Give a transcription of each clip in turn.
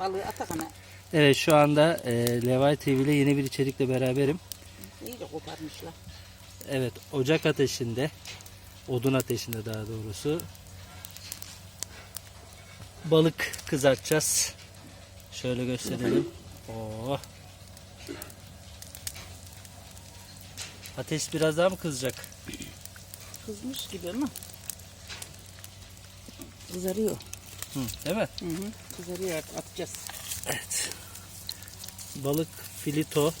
Balığı Atakan'a Evet şu anda e, Levay TV ile yeni bir içerikle beraberim. iyice koparmışlar. Evet ocak ateşinde, odun ateşinde daha doğrusu balık kızartacağız. Şöyle gösterelim. Oo. Ateş biraz daha mı kızacak? Kızmış gibi ama. Kızarıyor. Hı, değil mi? Hı hı. Kızarıyor artık atacağız. Evet. Balık filito.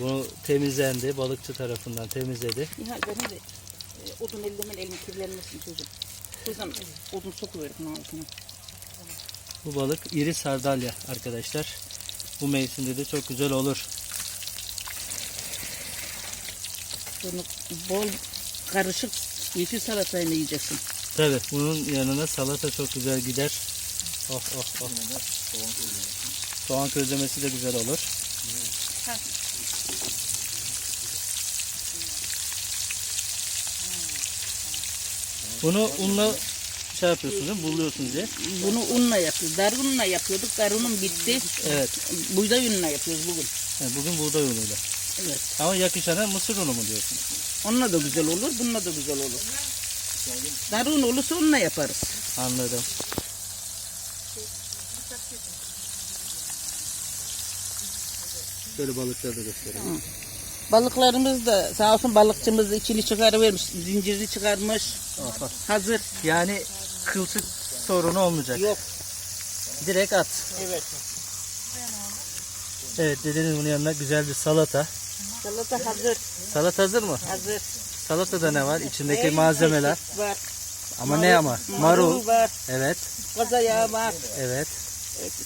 Bu temizlendi. Balıkçı tarafından temizledi. Nihal benim de e, odun ellemen elim kirlenmesin çocuğum. Kızım odun sokuverim bunun altına. Bu balık iri sardalya arkadaşlar. Bu mevsimde de çok güzel olur. Bunu bol karışık yeşil salatayla yiyeceksin. Tabi bunun yanına salata çok güzel gider. Oh oh oh. Soğan közlemesi de güzel olur. Bunu unla şey yapıyorsunuz değil mi? Buluyorsunuz diye. Bunu unla yapıyoruz. Dar unla yapıyorduk. Dar unum bitti. Evet. Buğday unla yapıyoruz bugün. Yani bugün buğday unuyla. Evet. Ama yakışana mısır unu mu diyorsunuz? Onunla da güzel olur, bununla da güzel olur. Dar un olursa onunla yaparız. Anladım. Böyle balıkları da göstereyim. Balıklarımız da sağ olsun balıkçımız içini çıkarıvermiş, zinciri çıkarmış. Oha. Hazır. Yani kılçık sorunu olmayacak. Yok. Direkt at. Evet. Evet dedeniz bunun yanına güzel bir salata. Salata hazır. Salat hazır mı? Hazır. Salatada ne var? İçindeki malzemeler. Var. Ama ne ama? Marul. Marul var. Evet. Kazayağı var. Evet.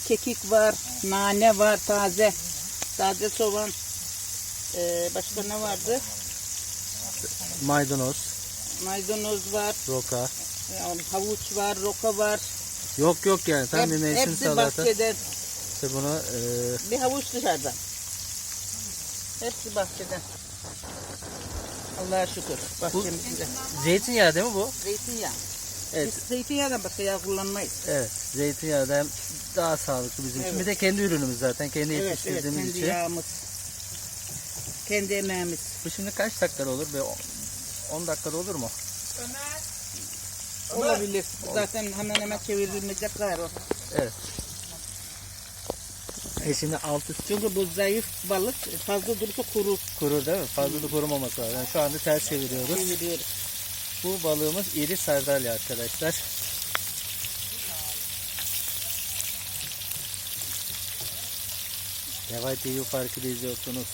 Kekik var. Nane var taze. Taze soğan. Ee, başka ne vardı? Maydanoz, Maydanoz var. roka. yani havuç var. Roka var. Yok yok yani tam bir Hep- mevsim hepsi salata. bahçeden. İşte bunu e, Bir havuç dışarıdan. Hepsi bahçeden. Allah'a şükür bahçemizde. zeytinyağı değil mi bu? Zeytinyağı. Evet. Biz zeytinyağından başka yağ kullanmayız. Evet. Zeytinyağı da hem daha sağlıklı bizim için. Evet. Bir de kendi ürünümüz zaten. Kendi Evet, evet, yetiştirdiğimiz kendi için. yağımız. Kendi emeğimiz. Bu şimdi kaç dakikada olur? Bir 10 dakikada olur mu? Olabilir. Zaten hemen hemen çevrilmeyecek gayrı. o. Evet. E şimdi altı Çünkü bu zayıf balık fazla durursa kurur. kurur değil mi? Fazla da kurumaması lazım. Yani şu anda ters çeviriyoruz. Çeviriyoruz. Bu balığımız iri sardalya arkadaşlar. Yavay TV farkı izliyorsunuz.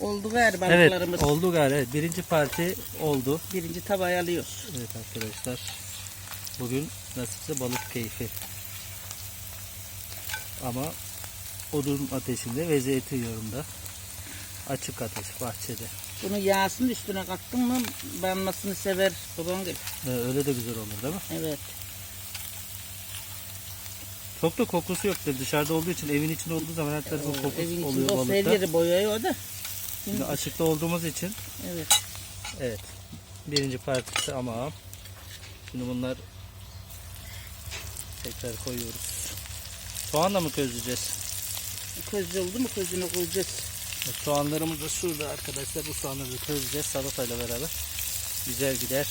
Oldu gayrı Evet balıklarımız. oldu galiba. Evet, birinci parti oldu. Birinci tavayı alıyoruz. Evet arkadaşlar. Bugün nasipse balık keyfi. Ama odun ateşinde ve zeytinyağında. Açık ateş bahçede. Bunu yağsın üstüne kattın mı banmasını sever babam gibi. Ee, öyle de güzel olur değil mi? Evet. Çok da kokusu yoktur. Dışarıda olduğu için evin içinde olduğu zaman her tarafı kokusu Evin içinde oluyor olsa her balıkta. yeri boyuyor da. Şimdi açıkta olduğumuz için Evet. evet. Birinci partisi ama şimdi bunlar tekrar koyuyoruz. Soğanla mı közleyeceğiz? Közde oldu mu közüne koyacağız. Soğanlarımız da şurada arkadaşlar. Bu soğanları da közleyeceğiz salatayla beraber. Güzel gider.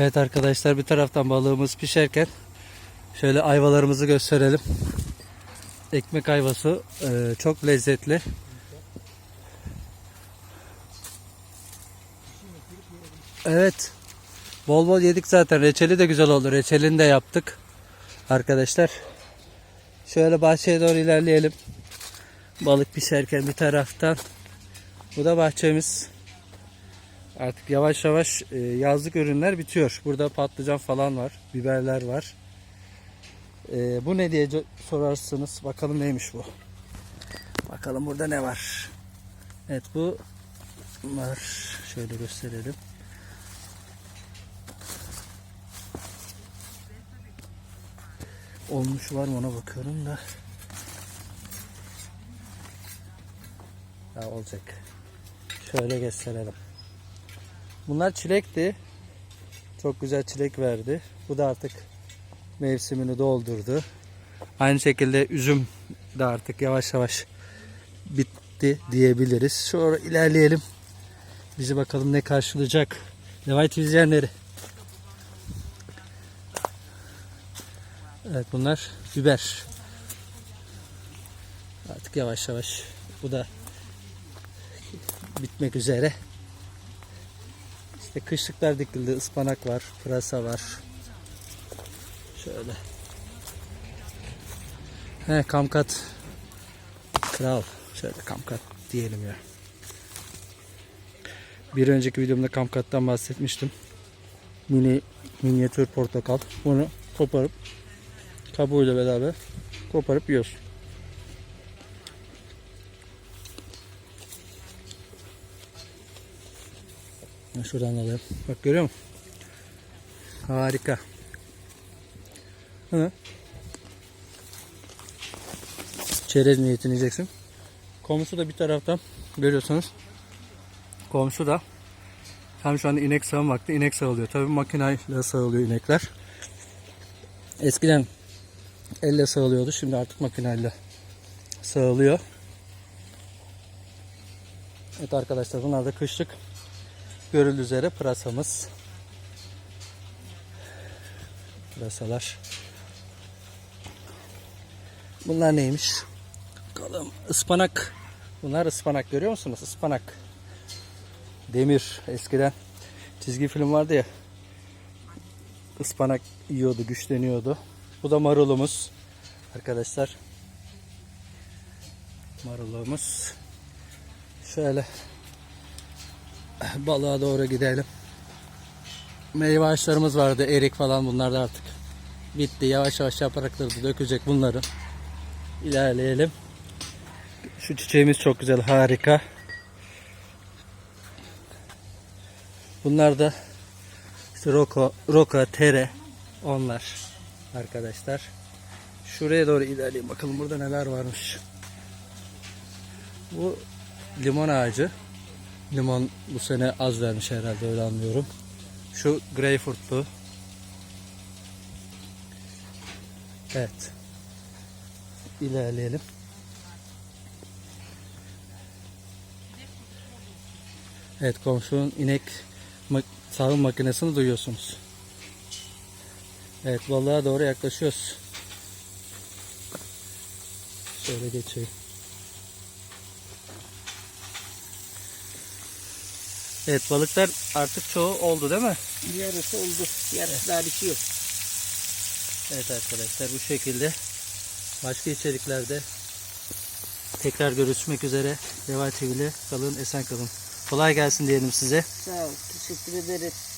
Evet arkadaşlar bir taraftan balığımız pişerken şöyle ayvalarımızı gösterelim. Ekmek ayvası e, çok lezzetli. Evet. Bol bol yedik zaten. Reçeli de güzel oldu. Reçelini de yaptık. Arkadaşlar. Şöyle bahçeye doğru ilerleyelim. Balık pişerken bir taraftan. Bu da bahçemiz. Artık yavaş yavaş e, yazlık ürünler bitiyor. Burada patlıcan falan var. Biberler var. E, bu ne diye sorarsınız. Bakalım neymiş bu. Bakalım burada ne var. Evet bu var. Şöyle gösterelim. Olmuş var mı ona bakıyorum da. Ya olacak. Şöyle gösterelim. Bunlar çilekti. Çok güzel çilek verdi. Bu da artık mevsimini doldurdu. Aynı şekilde üzüm de artık yavaş yavaş bitti diyebiliriz. Sonra ilerleyelim. Bizi bakalım ne karşılayacak. Levay izleyenleri. Evet bunlar biber. Artık yavaş yavaş bu da bitmek üzere. İşte kışlıklar dikildi. ıspanak var, pırasa var. Şöyle. He kamkat. Kral. Şöyle kamkat diyelim ya. Bir önceki videomda kamkattan bahsetmiştim. Mini minyatür portakal. Bunu koparıp kabuğuyla beraber koparıp yiyoruz. Şuradan alayım. Bak görüyor musun? Harika. Hı. Çerez niyetini yiyeceksin. Komşu da bir taraftan görüyorsunuz. Komşu da hem şu anda inek sağım vakti inek sağılıyor. Tabii makineyle sağılıyor inekler. Eskiden elle sağılıyordu. Şimdi artık makineyle sağılıyor. Evet arkadaşlar bunlar da kışlık görüldüğü üzere pırasamız. Pırasalar. Bunlar neymiş? Bakalım. Ispanak. Bunlar ıspanak görüyor musunuz? Ispanak. Demir. Eskiden çizgi film vardı ya. Ispanak yiyordu, güçleniyordu. Bu da marulumuz. Arkadaşlar. Marulumuz. Şöyle balığa doğru gidelim. Meyve ağaçlarımız vardı. Erik falan bunlar da artık bitti. Yavaş yavaş yaprakları dökecek bunları. İlerleyelim. Şu çiçeğimiz çok güzel. Harika. Bunlar da işte roko, roka, tere onlar arkadaşlar. Şuraya doğru ilerleyelim. Bakalım burada neler varmış. Bu limon ağacı. Limon bu sene az vermiş herhalde öyle anlıyorum. Şu greyfurtlu. Evet. İlerleyelim. Evet komşunun inek mak- sağım makinesini duyuyorsunuz. Evet balığa doğru yaklaşıyoruz. Şöyle geçeyim. Evet balıklar artık çoğu oldu değil mi? Yarısı oldu. Yarısı daha bitiyor. Evet arkadaşlar bu şekilde başka içeriklerde tekrar görüşmek üzere. Deva TV'yle kalın esen kalın. Kolay gelsin diyelim size. Sağ ol. Teşekkür ederiz.